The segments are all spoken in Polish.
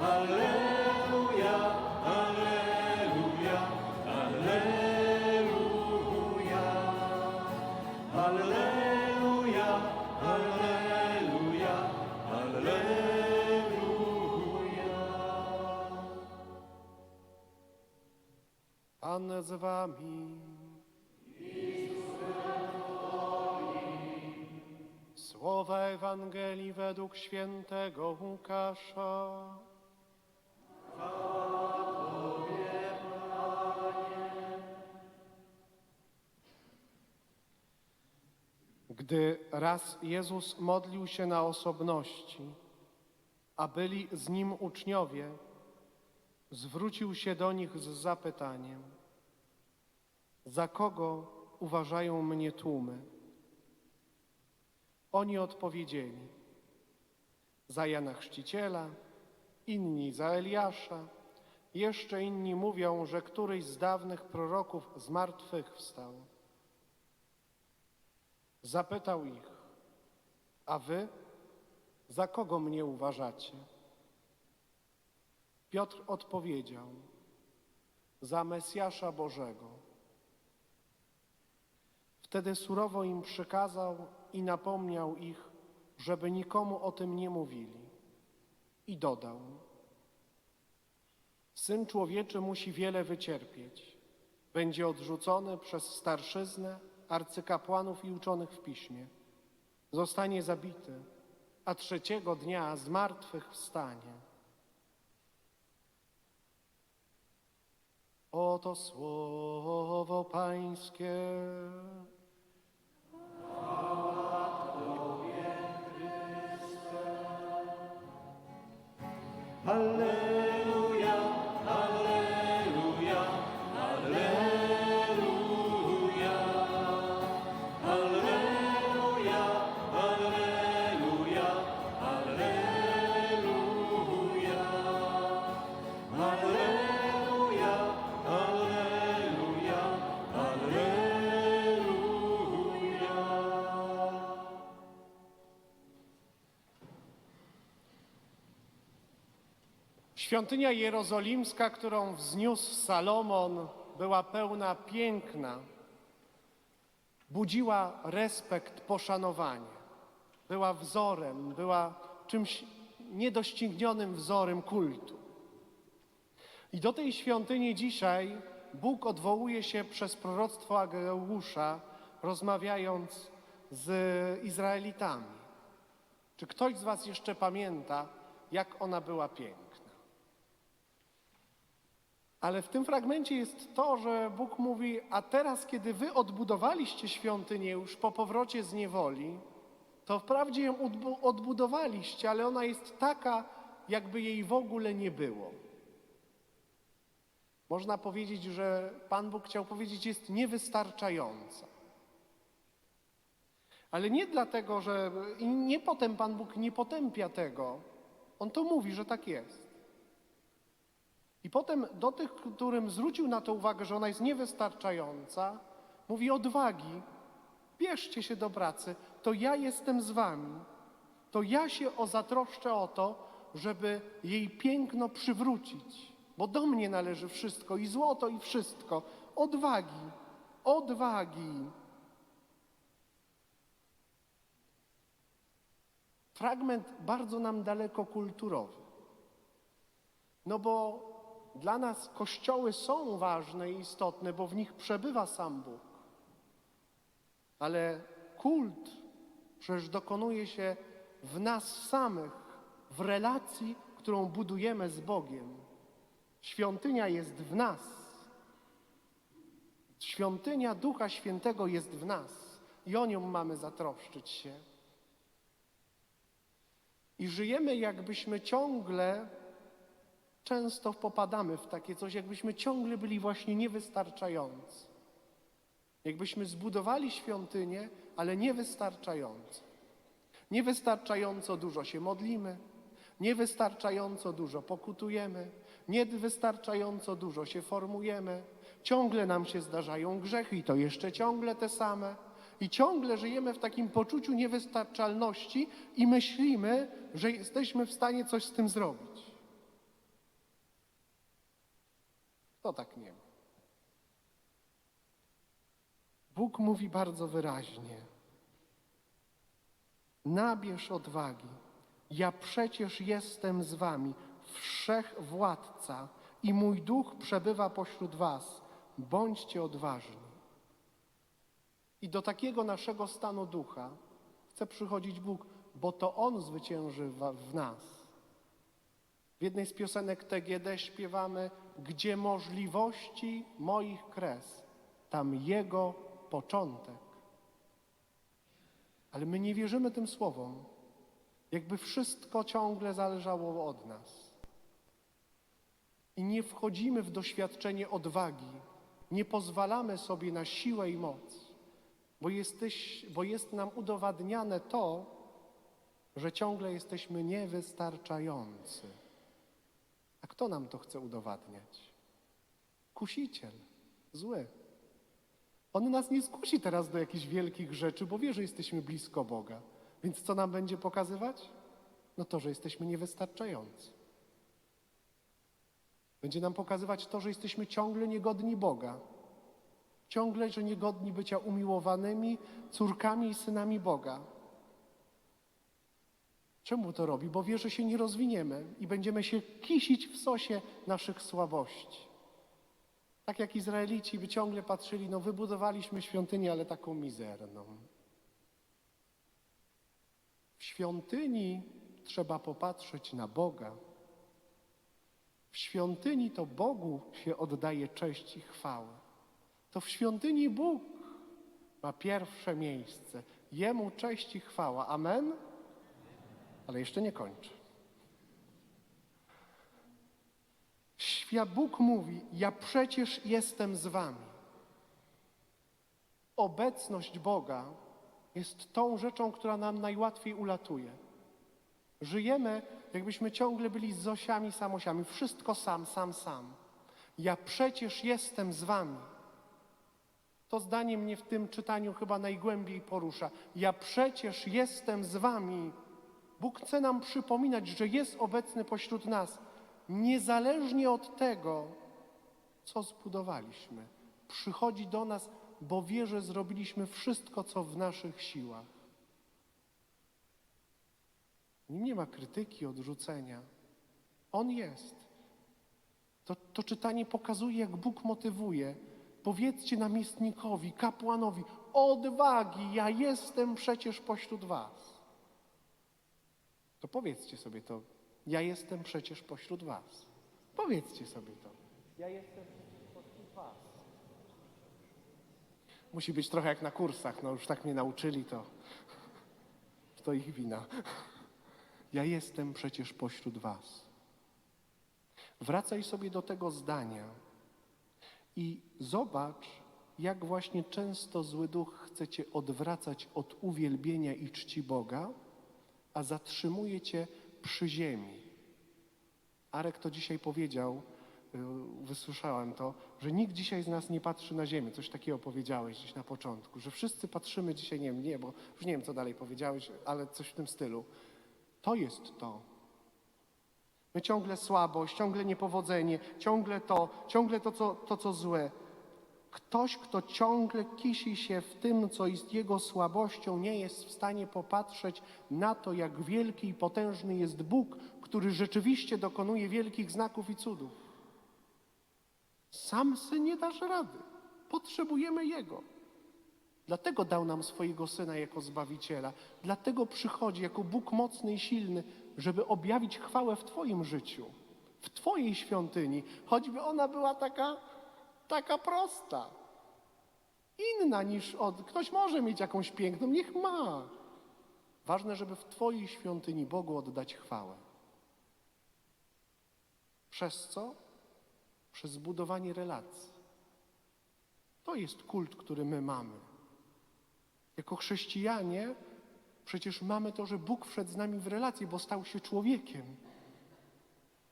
Alleluja, Alleluja, Alleluja. Alleluja, z wami. Słowa Ewangelii według świętego Łukasza. Gdy raz Jezus modlił się na osobności, a byli z nim uczniowie, zwrócił się do nich z zapytaniem: Za kogo uważają mnie tłumy? Oni odpowiedzieli: Za Jana Chrzciciela, inni za Eliasza, jeszcze inni mówią, że któryś z dawnych proroków z martwych wstał. Zapytał ich: A wy za kogo mnie uważacie? Piotr odpowiedział: Za Mesjasza Bożego. Wtedy surowo im przykazał i napomniał ich, żeby nikomu o tym nie mówili. I dodał: Syn człowieczy musi wiele wycierpieć. Będzie odrzucony przez starszyznę, arcykapłanów i uczonych w piśmie. Zostanie zabity, a trzeciego dnia z martwych wstanie. Oto słowo Pańskie. Alleluja, Świątynia jerozolimska, którą wzniósł Salomon, była pełna piękna, budziła respekt, poszanowanie. Była wzorem, była czymś niedoścignionym wzorem kultu. I do tej świątyni dzisiaj Bóg odwołuje się przez proroctwo Ageusza, rozmawiając z Izraelitami. Czy ktoś z Was jeszcze pamięta, jak ona była piękna? Ale w tym fragmencie jest to, że Bóg mówi: A teraz, kiedy wy odbudowaliście świątynię już po powrocie z niewoli, to wprawdzie ją odbu- odbudowaliście, ale ona jest taka, jakby jej w ogóle nie było. Można powiedzieć, że Pan Bóg chciał powiedzieć, jest niewystarczająca. Ale nie dlatego, że. I nie potem Pan Bóg nie potępia tego. On to mówi, że tak jest. I potem do tych, którym zwrócił na to uwagę, że ona jest niewystarczająca, mówi odwagi, bierzcie się do pracy, to ja jestem z wami. To ja się o zatroszczę o to, żeby jej piękno przywrócić, bo do mnie należy wszystko i złoto i wszystko. Odwagi, odwagi. Fragment bardzo nam daleko kulturowy. No bo dla nas kościoły są ważne i istotne, bo w nich przebywa sam Bóg. Ale kult przecież dokonuje się w nas samych, w relacji, którą budujemy z Bogiem. Świątynia jest w nas. Świątynia Ducha Świętego jest w nas i o nią mamy zatroszczyć się. I żyjemy, jakbyśmy ciągle często popadamy w takie coś, jakbyśmy ciągle byli właśnie niewystarczający. Jakbyśmy zbudowali świątynię, ale niewystarczająco. Niewystarczająco dużo się modlimy, niewystarczająco dużo pokutujemy, niewystarczająco dużo się formujemy. Ciągle nam się zdarzają grzechy i to jeszcze ciągle te same. I ciągle żyjemy w takim poczuciu niewystarczalności i myślimy, że jesteśmy w stanie coś z tym zrobić. Kto tak nie ma? Bóg mówi bardzo wyraźnie. Nabierz odwagi. Ja przecież jestem z wami, wszechwładca, i mój duch przebywa pośród was. Bądźcie odważni. I do takiego naszego stanu ducha chce przychodzić Bóg, bo to On zwycięży w nas. W jednej z piosenek TGD śpiewamy, gdzie możliwości moich kres, tam Jego początek. Ale my nie wierzymy tym słowom, jakby wszystko ciągle zależało od nas. I nie wchodzimy w doświadczenie odwagi, nie pozwalamy sobie na siłę i moc, bo, jesteś, bo jest nam udowadniane to, że ciągle jesteśmy niewystarczający. A kto nam to chce udowadniać? Kusiciel, zły. On nas nie skusi teraz do jakichś wielkich rzeczy, bo wie, że jesteśmy blisko Boga. Więc co nam będzie pokazywać? No to, że jesteśmy niewystarczający. Będzie nam pokazywać to, że jesteśmy ciągle niegodni Boga. Ciągle, że niegodni bycia umiłowanymi córkami i synami Boga. Czemu to robi? Bo wie, że się nie rozwiniemy i będziemy się kisić w sosie naszych słabości. Tak jak Izraelici by ciągle patrzyli, no wybudowaliśmy świątynię, ale taką mizerną. W świątyni trzeba popatrzeć na Boga. W świątyni to Bogu się oddaje cześć i chwałę. To w świątyni Bóg ma pierwsze miejsce. Jemu cześć i chwała. Amen? Ale jeszcze nie kończę. Świat Bóg mówi: Ja przecież jestem z Wami. Obecność Boga jest tą rzeczą, która nam najłatwiej ulatuje. Żyjemy, jakbyśmy ciągle byli z Zosiami, samosiami. Wszystko sam, sam, sam. Ja przecież jestem z Wami. To zdanie mnie w tym czytaniu chyba najgłębiej porusza. Ja przecież jestem z Wami. Bóg chce nam przypominać, że jest obecny pośród nas, niezależnie od tego, co zbudowaliśmy. Przychodzi do nas, bo wie, że zrobiliśmy wszystko, co w naszych siłach. Nim nie ma krytyki, odrzucenia. On jest. To, to czytanie pokazuje, jak Bóg motywuje. Powiedzcie namiestnikowi, kapłanowi, odwagi, ja jestem przecież pośród was. To powiedzcie sobie to, ja jestem przecież pośród was. Powiedzcie sobie to. Ja jestem przecież pośród was. Musi być trochę jak na kursach, no już tak mnie nauczyli, to, to ich wina. Ja jestem przecież pośród was. Wracaj sobie do tego zdania i zobacz, jak właśnie często zły duch chce cię odwracać od uwielbienia i czci Boga, a zatrzymuje cię przy ziemi. Arek to dzisiaj powiedział, y, wysłyszałem to, że nikt dzisiaj z nas nie patrzy na ziemię. Coś takiego powiedziałeś gdzieś na początku, że wszyscy patrzymy dzisiaj, nie wiem, nie, bo już nie wiem, co dalej powiedziałeś, ale coś w tym stylu. To jest to. My ciągle słabość, ciągle niepowodzenie, ciągle to, ciągle to, co, to, co złe. Ktoś, kto ciągle kisi się w tym, co jest jego słabością, nie jest w stanie popatrzeć na to, jak wielki i potężny jest Bóg, który rzeczywiście dokonuje wielkich znaków i cudów. Sam sy nie dasz rady. Potrzebujemy Jego. Dlatego dał nam swojego Syna jako Zbawiciela. Dlatego przychodzi jako Bóg mocny i silny, żeby objawić chwałę w Twoim życiu, w Twojej świątyni, choćby ona była taka, taka prosta. Inna niż od. Ktoś może mieć jakąś piękną, niech ma. Ważne, żeby w Twojej świątyni Bogu oddać chwałę. Przez co? Przez zbudowanie relacji. To jest kult, który my mamy. Jako chrześcijanie przecież mamy to, że Bóg wszedł z nami w relację, bo stał się człowiekiem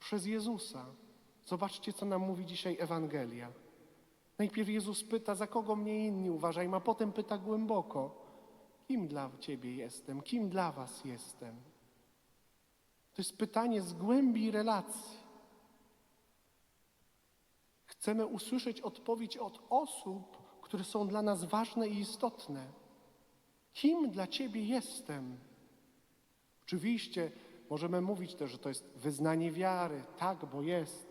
przez Jezusa. Zobaczcie, co nam mówi dzisiaj Ewangelia. Najpierw Jezus pyta, za kogo mnie inni uważają, a potem pyta głęboko, kim dla Ciebie jestem, kim dla Was jestem. To jest pytanie z głębi relacji. Chcemy usłyszeć odpowiedź od osób, które są dla nas ważne i istotne. Kim dla Ciebie jestem? Oczywiście możemy mówić też, że to jest wyznanie wiary. Tak, bo jest.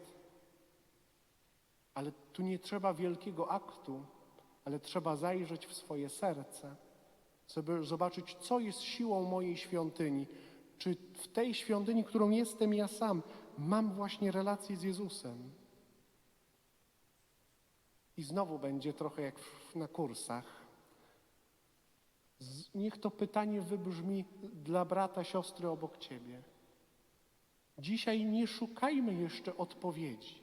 Ale tu nie trzeba wielkiego aktu, ale trzeba zajrzeć w swoje serce, żeby zobaczyć, co jest siłą mojej świątyni. Czy w tej świątyni, którą jestem ja sam, mam właśnie relację z Jezusem? I znowu będzie trochę jak na kursach. Niech to pytanie wybrzmi dla brata, siostry obok ciebie. Dzisiaj nie szukajmy jeszcze odpowiedzi,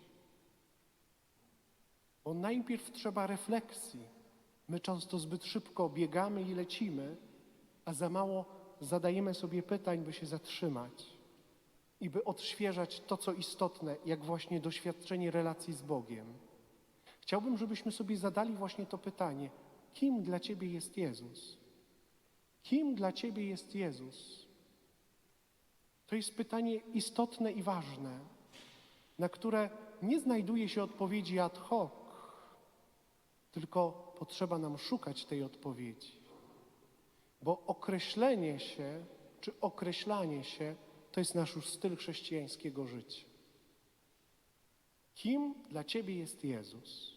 bo najpierw trzeba refleksji. My często zbyt szybko biegamy i lecimy, a za mało zadajemy sobie pytań, by się zatrzymać i by odświeżać to, co istotne, jak właśnie doświadczenie relacji z Bogiem. Chciałbym, żebyśmy sobie zadali właśnie to pytanie: kim dla Ciebie jest Jezus? Kim dla Ciebie jest Jezus? To jest pytanie istotne i ważne, na które nie znajduje się odpowiedzi ad hoc, tylko potrzeba nam szukać tej odpowiedzi. Bo określenie się, czy określanie się, to jest nasz już styl chrześcijańskiego życia. Kim dla Ciebie jest Jezus?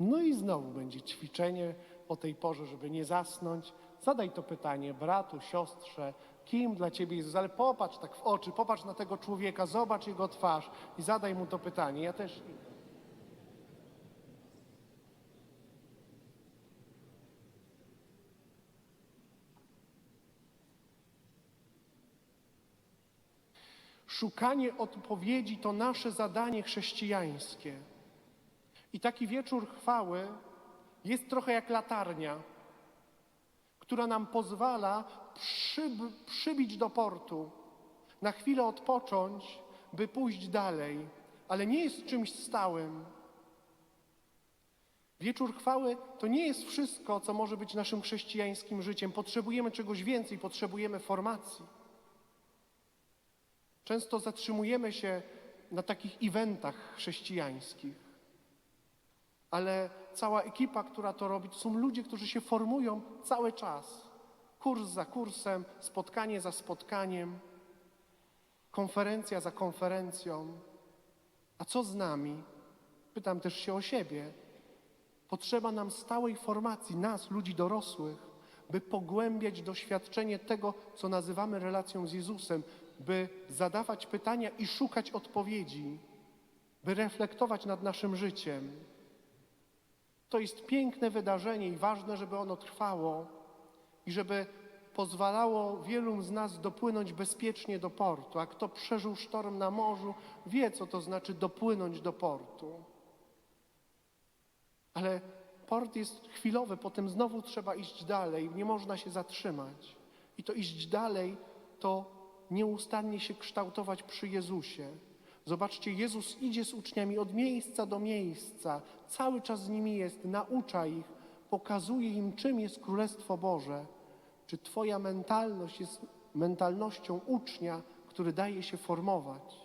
No i znowu będzie ćwiczenie o tej porze, żeby nie zasnąć. Zadaj to pytanie bratu, siostrze, kim dla Ciebie Jezus? Ale popatrz tak w oczy, popatrz na tego człowieka, zobacz jego twarz i zadaj mu to pytanie. Ja też Szukanie odpowiedzi to nasze zadanie chrześcijańskie. I taki wieczór chwały jest trochę jak latarnia, która nam pozwala przyb, przybić do portu, na chwilę odpocząć, by pójść dalej, ale nie jest czymś stałym. Wieczór chwały to nie jest wszystko, co może być naszym chrześcijańskim życiem. Potrzebujemy czegoś więcej, potrzebujemy formacji. Często zatrzymujemy się na takich eventach chrześcijańskich, ale cała ekipa, która to robi, to są ludzie, którzy się formują cały czas. Kurs za kursem, spotkanie za spotkaniem, konferencja za konferencją. A co z nami? Pytam też się o siebie. Potrzeba nam stałej formacji, nas, ludzi dorosłych, by pogłębiać doświadczenie tego, co nazywamy relacją z Jezusem, by zadawać pytania i szukać odpowiedzi, by reflektować nad naszym życiem. To jest piękne wydarzenie i ważne, żeby ono trwało i żeby pozwalało wielu z nas dopłynąć bezpiecznie do portu. A kto przeżył sztorm na morzu, wie, co to znaczy dopłynąć do portu. Ale port jest chwilowy, potem znowu trzeba iść dalej, nie można się zatrzymać. I to iść dalej to nieustannie się kształtować przy Jezusie. Zobaczcie, Jezus idzie z uczniami od miejsca do miejsca, cały czas z nimi jest, naucza ich, pokazuje im, czym jest Królestwo Boże. Czy Twoja mentalność jest mentalnością ucznia, który daje się formować,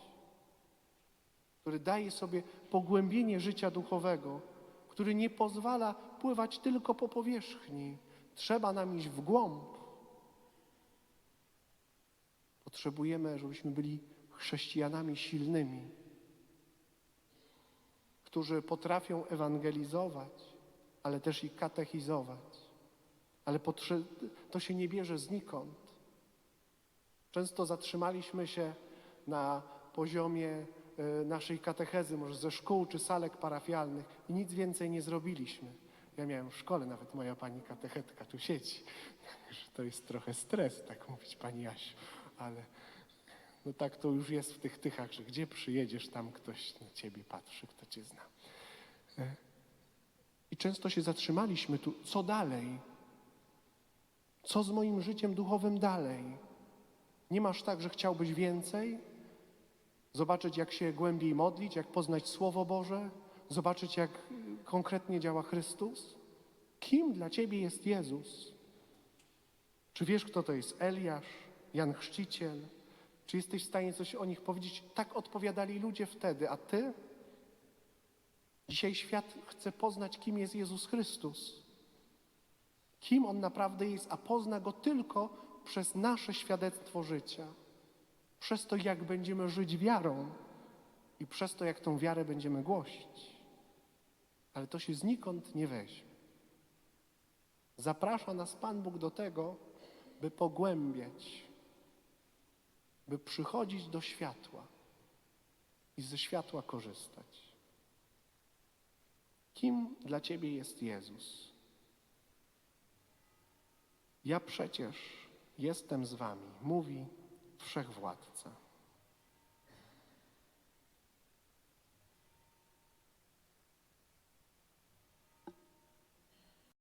który daje sobie pogłębienie życia duchowego, który nie pozwala pływać tylko po powierzchni. Trzeba nam iść w głąb. Potrzebujemy, żebyśmy byli chrześcijanami silnymi, którzy potrafią ewangelizować, ale też i katechizować. Ale to się nie bierze znikąd. Często zatrzymaliśmy się na poziomie e, naszej katechezy, może ze szkół czy salek parafialnych i nic więcej nie zrobiliśmy. Ja miałem w szkole, nawet moja pani katechetka tu siedzi. To jest trochę stres, tak mówić pani Jasiu, ale no tak to już jest w tych tychach, że gdzie przyjedziesz, tam ktoś na ciebie patrzy, kto cię zna. E, I często się zatrzymaliśmy tu, co dalej? Co z moim życiem duchowym dalej? Nie masz tak, że chciałbyś więcej? Zobaczyć, jak się głębiej modlić, jak poznać Słowo Boże? Zobaczyć, jak konkretnie działa Chrystus? Kim dla ciebie jest Jezus? Czy wiesz, kto to jest Eliasz, Jan Chrzciciel? Czy jesteś w stanie coś o nich powiedzieć? Tak odpowiadali ludzie wtedy, a ty? Dzisiaj świat chce poznać, kim jest Jezus Chrystus. Kim On naprawdę jest, a pozna Go tylko przez nasze świadectwo życia. Przez to, jak będziemy żyć wiarą i przez to, jak tą wiarę będziemy głosić. Ale to się znikąd nie weźmie. Zaprasza nas Pan Bóg do tego, by pogłębiać, by przychodzić do światła i ze światła korzystać. Kim dla Ciebie jest Jezus? Ja przecież jestem z Wami, mówi Wszechwładca.